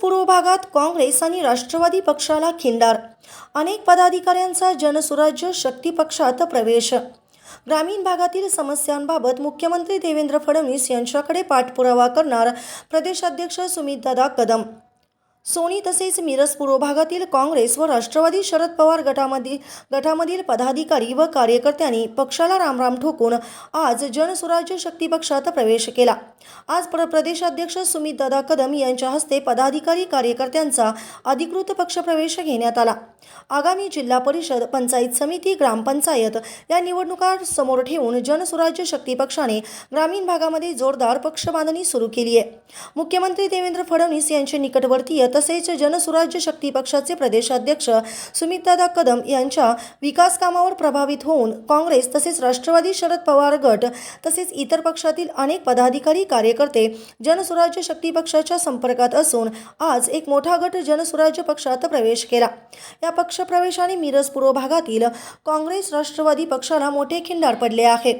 पूर्व भागात काँग्रेस आणि राष्ट्रवादी पक्षाला खिंडार. अनेक पदाधिकाऱ्यांचा जनसुराज्य शक्ती पक्षात प्रवेश. ग्रामीण भागातील समस्यांबाबत मुख्यमंत्री देवेंद्र फडणवीस यांच्याकडे पाठपुरावा करणार प्रदेशाध्यक्ष सुमितदादा कदम. सोनी तसेच मिरज पूर्व भागातील काँग्रेस व राष्ट्रवादी शरद पवार गटामधील गटामधील पदाधिकारी व कार्यकर्त्यांनी पक्षाला रामराम ठोकून आज जनसुराज्य शक्ती पक्षात प्रवेश केला. आज प्र प्रदेशाध्यक्ष सुमितदादा कदम यांच्या हस्ते पदाधिकारी कार्यकर्त्यांचा अधिकृत पक्षप्रवेश घेण्यात आला. आगामी जिल्हा परिषद पंचायत समिती ग्रामपंचायत या निवडणुका समोर ठेवून जनसुराज्य शक्ती पक्षाने ग्रामीण भागामध्ये जोरदार पक्षबांधणी सुरू केली आहे. मुख्यमंत्री देवेंद्र फडणवीस यांचे निकटवर्तीय तसेच जनसुराज्य शक्ती पक्षाचे प्रदेशाध्यक्ष सुमितदादा कदम यांच्या विकास कामावर प्रभावित होऊन काँग्रेस तसेच राष्ट्रवादी शरद पवार गट तसेच इतर पक्षातील अनेक पदाधिकारी कार्यकर्ते जनसुराज्य शक्ती पक्षाच्या संपर्कात असून आज एक मोठा गट जनसुराज्य पक्षात प्रवेश केला. या पक्ष पक्षप्रवेशाने मिरज पूर्व भागातील काँग्रेस राष्ट्रवादी पक्षाला मोठे खिंडार पडले आहे.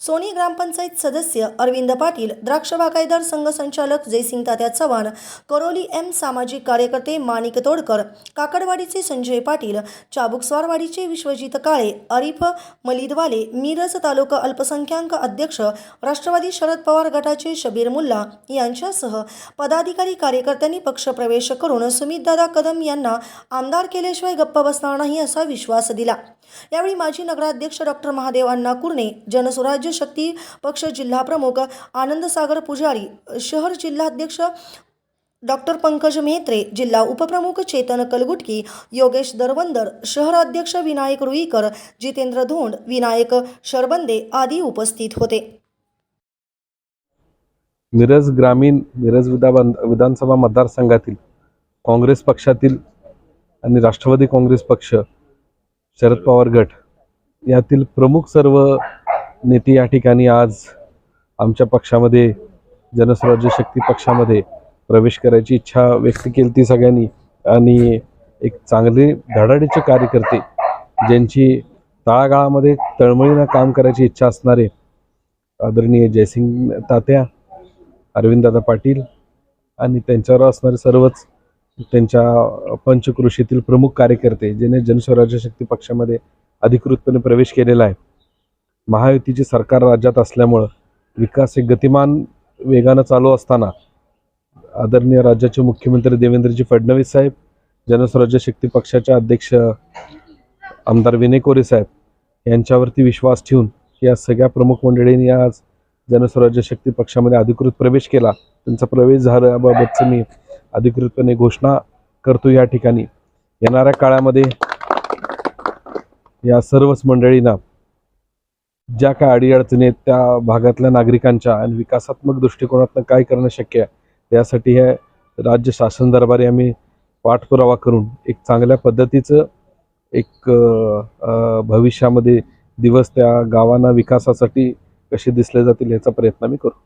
सोनी ग्रामपंचायत सदस्य अरविंद पाटील द्राक्ष बागायदार संघ संचालक जयसिंग तात्या चव्हाण करोली एम सामाजिक कार्यकर्ते माणिक तोडकर काकडवाडीचे संजय पाटील चाबुकस्वारवाडीचे विश्वजित काळे अरिफ मलिदवाले मिरज तालुका अल्पसंख्याक अध्यक्ष राष्ट्रवादी शरद पवार गटाचे शबीर मुल्ला यांच्यासह पदाधिकारी कार्यकर्त्यांनी पक्षप्रवेश करून सुमितदादा कदम यांना आमदार केल्याशिवाय गप्प बसणार नाही असा विश्वास दिला. यावेळी माजी नगराध्यक्ष डॉक्टर महादेव अण्णा कुरणे जनसुराज्य शक्ती पक्ष जिल्हा प्रमुख आनंदसागर पुजारी शहर जिल्हाध्यक्ष डॉक्टर पंकज मेहत्रे जिल्हा उपप्रमुख चेतन कलगुटकी योगेश दरवंदर शहराध्यक्ष विनायक रुईकर जितेंद्र धोंड विनायक शरबंदे आदी उपस्थित होते. मिरज ग्रामीण मिरज विधान विधानसभा मतदारसंघातील काँग्रेस पक्षातील आणि राष्ट्रवादी काँग्रेस पक्ष शरद पवार गट. यातील प्रमुख सर्व नेते या ठिकाणी आज आमच्या पक्षामध्ये जनस्वराज्य शक्ती पक्षामध्ये प्रवेश करायची इच्छा व्यक्त केली ती सगळ्यांनी. आणि एक चांगले धडाडीचे कार्यकर्ते ज्यांची तळागाळामध्ये तळमळीनं काम करायची इच्छा असणारे आदरणीय जयसिंग तात्या अरविंददादा पाटील आणि त्यांच्यावर असणारे सर्वच त्यांच्या पंचकृषीतील प्रमुख कार्यकर्ते ज्याने जनस्वराज्य शक्ती पक्षामध्ये अधिकृतपणे प्रवेश केलेला आहे. महायुतीचे सरकार राज्यात असल्यामुळं विकास हे गतिमान वेगानं चालू असताना आदरणीय राज्याचे मुख्यमंत्री देवेंद्रजी फडणवीस साहेब जनस्वराज्य शक्ती पक्षाचे अध्यक्ष आमदार विनय कोरे साहेब यांच्यावरती विश्वास ठेवून या सगळ्या प्रमुख मंडळींनी आज जनस्वराज्य शक्ती पक्षामध्ये अधिकृत प्रवेश केला. त्यांचा प्रवेश झाल्याबाबतचं मी अधिकृतपणे घोषणा करतो या ठिकाणी. येणाऱ्या काळामध्ये या सर्वच मंडळींना ज्या काय अडीअडचणी आहेत त्या भागातल्या नागरिकांच्या आणि विकासात्मक दृष्टिकोनातून काय करणं शक्य आहे यासाठी हे राज्य शासन दरबारी आम्ही पाठपुरावा करून एक चांगल्या पद्धतीचं एक भविष्यामध्ये दिवस त्या गावांना विकासासाठी कसे दिसले जातील याचा प्रयत्न आम्ही करू.